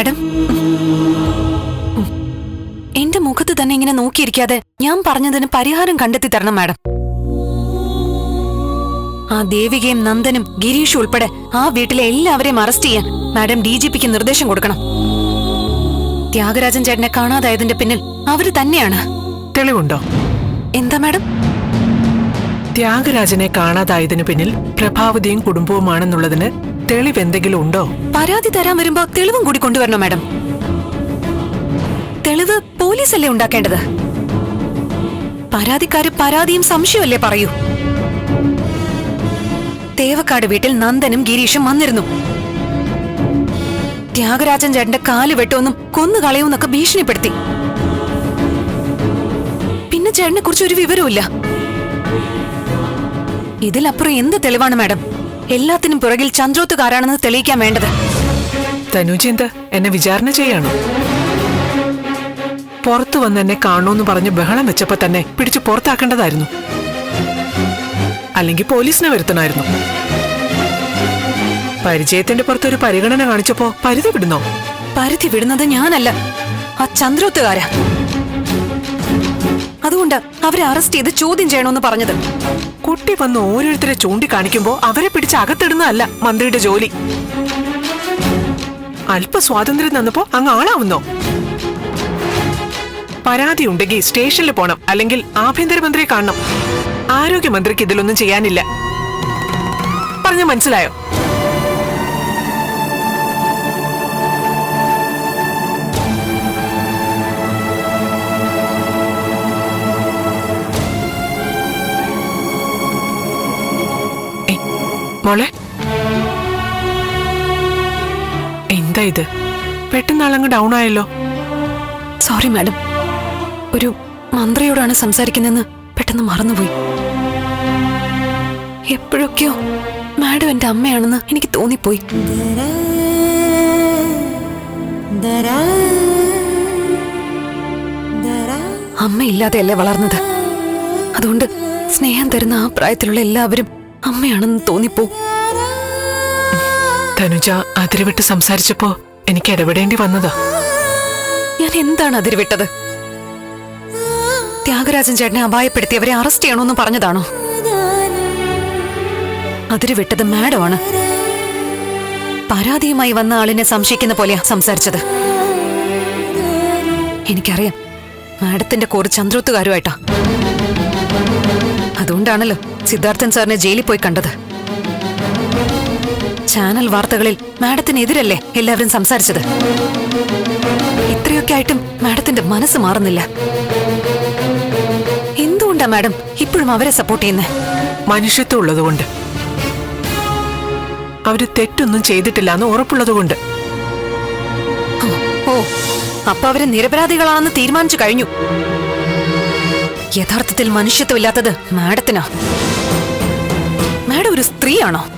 Madam. എന്റെ മുഖത്ത് തന്നെ ഇങ്ങനെ നോക്കിയിരിക്കാതെ ഞാൻ പറഞ്ഞതിന് പരിഹാരം കണ്ടെത്തി തരണം മാഡം. ആ ദേവികയും നന്ദനും ഗിരീഷും ഉൾപ്പെടെ ആ വീട്ടിലെ എല്ലാവരെയും അറസ്റ്റ് ചെയ്യാൻ മാഡം ഡി ജി പിക്ക് നിർദ്ദേശം കൊടുക്കണം. ത്യാഗരാജൻ ചേട്ടനെ കാണാതായതിന്റെ പിന്നിൽ അവർ തന്നെയാണ്. തെളിവുണ്ടോ? എന്താ മാഡം? ത്യാഗരാജനെ കാണാതായതിനു പിന്നിൽ പ്രഭാവതിയും കുടുംബവുമാണെന്നുള്ളതിന് തെളിവ് എന്തെങ്കിലും ഉണ്ടോ? പരാതി തരാൻ വരുമ്പോ തെളിവും കൂടി കൊണ്ടുവരണോ മാഡം? തെളിവ് പോലീസല്ലേ ഉണ്ടാക്കേണ്ടത്? പരാതിക്കാര് പരാതിയും സംശയമല്ലേ പറയൂ? തേവക്കാട് വീട്ടിൽ നന്ദനും ഗിരീഷും വന്നിരുന്നു. ത്യാഗരാജൻ ചേട്ടന്റെ കാൽ വെട്ടുമെന്നും കൊന്നുകളയുമെന്നൊക്കെ ഭീഷണിപ്പെടുത്തി. പിന്നെ ചേട്ടനെ കുറിച്ച് ഒരു വിവരവുമില്ല. ഇതിലപ്പുറം എന്ത് തെളിവാണ് മാഡം? എല്ലാത്തിനും പുറകിൽ ചന്ദ്രോത്തുകാരാണെന്ന് തെളിയിക്കാൻ വേണ്ടത്. തനുജ് എന്താ എന്നെ വിചാരണ ചെയ്യാണോ? പുറത്തു വന്ന് എന്നെ കാണുമെന്ന് പറഞ്ഞ് ബഹളം വെച്ചപ്പോ തന്നെ പിടിച്ചു പുറത്താക്കേണ്ടതായിരുന്നു. അല്ലെങ്കിൽ പോലീസിനെ വരുത്തണമായിരുന്നു. പരിചയത്തിന്റെ പുറത്ത് ഒരു പരിഗണന കാണിച്ചപ്പോ പരിധി വിടുന്നോ? പരിധി വിടുന്നത് ഞാനല്ല. ആ ചന്ദ്രോത്തുകാരാ. അവരെ അറസ്റ്റ് ചെയ്ത് ചോദ്യം ചെയ്യണമെന്ന് പറഞ്ഞത്. കുട്ടി വന്ന് ഓരോരുത്തരെ ചൂണ്ടിക്കാണിക്കുമ്പോ അവരെ പിടിച്ച് അകത്തിടുന്നതല്ല മന്ത്രിയുടെ ജോലി. അല്പ സ്വാതന്ത്ര്യം തന്നപ്പോ അങ്ങ് ആളാവുന്നോ? പരാതി ഉണ്ടെങ്കിൽ സ്റ്റേഷനിൽ പോണം അല്ലെങ്കിൽ ആഭ്യന്തരമന്ത്രിയെ കാണണം. ആരോഗ്യമന്ത്രിക്ക് ഇതിലൊന്നും ചെയ്യാനില്ല. പറഞ്ഞു മനസ്സിലായോ? മോളെ. എന്താ ഇത്? പെട്ടെന്ന് ആളങ്ങ് ഡൗൺ ആയല്ലോ. സോറി മാഡം ഒരു മന്ത്രിയോടാണ് സംസാരിക്കുന്നതെന്ന് പെട്ടെന്ന് മറന്നുപോയി. എപ്പോഴൊക്കെയോ മാഡം എന്റെ അമ്മയാണെന്ന് എനിക്ക് തോന്നിപ്പോയി. അമ്മയില്ലാതെയല്ലേ വളർന്നത്? അതുകൊണ്ട് സ്നേഹം തരുന്ന ആ പ്രായത്തിലുള്ള എല്ലാവരും അമ്മയാണെന്ന് തോന്നിപ്പോ. തനുജ അതിരുവിട്ട് സംസാരിച്ചപ്പോ എനിക്ക് ഇടപെടേണ്ടി വന്നതാ. ഞാൻ എന്താണ് അതിരുവിട്ടത്? ത്യാഗരാജൻ ചേട്ടനെ അപായപ്പെടുത്തി അവരെ അറസ്റ്റ് ചെയ്യണമെന്ന് പറഞ്ഞതാണോ? അതിരുവിട്ടത് മാഡമാണ്. പരാതിയുമായി വന്ന ആളിനെ സംശയിക്കുന്ന പോലെയാ സംസാരിച്ചത്. എനിക്കറിയാം. മാഡത്തിന്റെ കൂടെ ചന്ദ്രോത്തുകാരുമായിട്ടാ. അതുകൊണ്ടാണല്ലോ സിദ്ധാർത്ഥൻ സാറിനെ ജയിലിൽ പോയി കണ്ടത്. ചാനൽ വാർത്തകളിൽ മാഡത്തിനെതിരല്ലേ എല്ലാവരും സംസാരിച്ചത്? ഇത്രയൊക്കെ ആയിട്ടും മാഡത്തിന്റെ മനസ്സ് മാറുന്നില്ല. എന്തുകൊണ്ടാ മാഡം ഇപ്പോഴും അവരെ സപ്പോർട്ട് ചെയ്യുന്നത് മനുഷ്യത്വം ഉള്ളതുകൊണ്ട്. അവർ തെറ്റൊന്നും ചെയ്തിട്ടില്ല എന്ന് ഉറപ്പുള്ളതുകൊണ്ട്. ഓ അപ്പൊ അവർ നിരപരാധികളാണെന്ന് തീരുമാനിച്ചു കഴിഞ്ഞു. യഥാർത്ഥത്തിൽ മനുഷ്യത്വമില്ലാത്തത് മാഡത്തിനാ. മാഡം ഒരു സ്ത്രീയാണോ?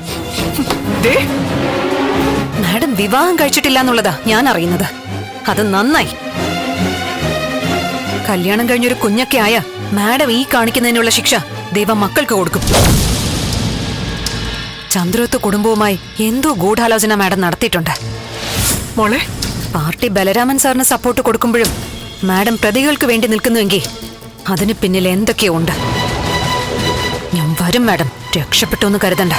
മാഡം വിവാഹം കഴിച്ചിട്ടില്ല എന്നുള്ളതാ ഞാൻ അറിയുന്നത്. അത് നന്നായി. കല്യാണം കഴിഞ്ഞൊരു കുഞ്ഞൊക്കെ ആയ മാഡം ഈ കാണിക്കുന്നതിനുള്ള ശിക്ഷ ദൈവം മക്കൾക്ക് കൊടുക്കും. ചന്ദ്രോത്ത് കുടുംബവുമായി എന്തോ ഗൂഢാലോചന മാഡം നടത്തിയിട്ടുണ്ട്. മോളെ. പാർട്ടി ബലരാമൻ സാറിന് സപ്പോർട്ട് കൊടുക്കുമ്പോഴും മാഡം പ്രതികൾക്ക് വേണ്ടി നിൽക്കുന്നുവെങ്കിൽ അതിന് പിന്നിൽ എന്തൊക്കെയോ ഉണ്ട്. ഞാൻ വരും മാഡം. രക്ഷപ്പെട്ടു എന്ന് കരുതണ്ട.